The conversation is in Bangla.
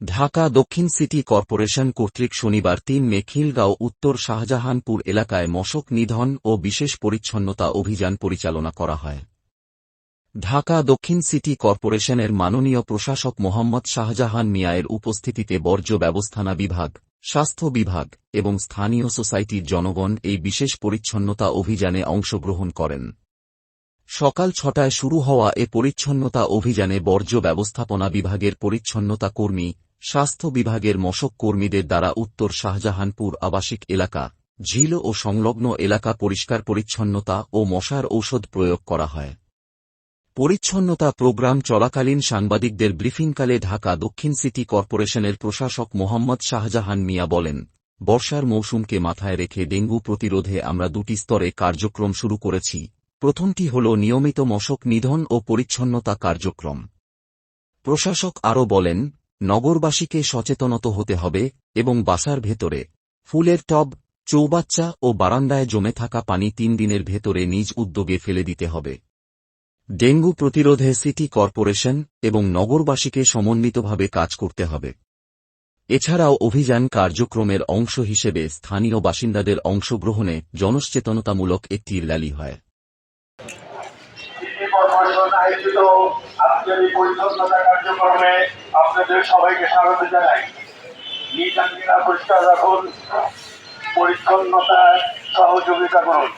ঢাকা দক্ষিণ সিটি কর্পোরেশন কর্তৃক শনিবার তিন মে খিলগাঁও উত্তর শাহজাহানপুর এলাকায় মশক নিধন ও বিশেষ পরিচ্ছন্নতা অভিযান পরিচালনা করা হয়। ঢাকা দক্ষিণ সিটি কর্পোরেশনের মাননীয় প্রশাসক মোহাম্মদ শাহজাহান মিয়ায়ের উপস্থিতিতে বর্জ্য ব্যবস্থানা বিভাগ, স্বাস্থ্য বিভাগ এবং স্থানীয় সোসাইটির জনগণ এই বিশেষ পরিচ্ছন্নতা অভিযানে অংশগ্রহণ করেন। সকাল ছটায় শুরু হওয়া এ পরিচ্ছন্নতা অভিযানে বর্জ্য ব্যবস্থাপনা বিভাগের পরিচ্ছন্নতা কর্মী, স্বাস্থ্য বিভাগের মশক কর্মীদের দ্বারা উত্তর শাহজাহানপুর আবাসিক এলাকা, ঝিল ও সংলগ্ন এলাকা পরিষ্কার পরিচ্ছন্নতা ও মশার ঔষধ প্রয়োগ করা হয়। পরিচ্ছন্নতা প্রোগ্রাম চলাকালীন সাংবাদিকদের ব্রিফিংকালে ঢাকা দক্ষিণ সিটি কর্পোরেশনের প্রশাসক মোহাম্মদ শাহজাহান মিয়া বলেন, বর্ষার মৌসুমকে মাথায় রেখে ডেঙ্গু প্রতিরোধে আমরা দুটি স্তরে কার্যক্রম শুরু করেছি। প্রথমটি হল নিয়মিত মশক নিধন ও পরিচ্ছন্নতা কার্যক্রম। প্রশাসক আরও বলেন, নগরবাসীকে সচেতনত হতে হবে এবং বাসার ভেতরে ফুলের টব, চৌবাচ্চা ও বারান্দায় জমে থাকা পানি তিন দিনের ভেতরে নিজ উদ্যোগে ফেলে দিতে হবে। ডেঙ্গু প্রতিরোধে সিটি কর্পোরেশন এবং নগরবাসীকে সমন্বিতভাবে কাজ করতে হবে। এছাড়াও অভিযান কার্যক্রমের অংশ হিসেবে স্থানীয় বাসিন্দাদের অংশগ্রহণে জনসচেতনতামূলক একটি র্যালি হয়। কর্পোরেশন আয়োজিত আজকের এই পরিচ্ছন্নতা কার্যক্রমে আপনাদের সবাইকে স্বাগত জানাই। নিজ আঙ্গিনা পরিষ্কার রাখুন পরিচ্ছন্নতায় সহযোগিতা করুন।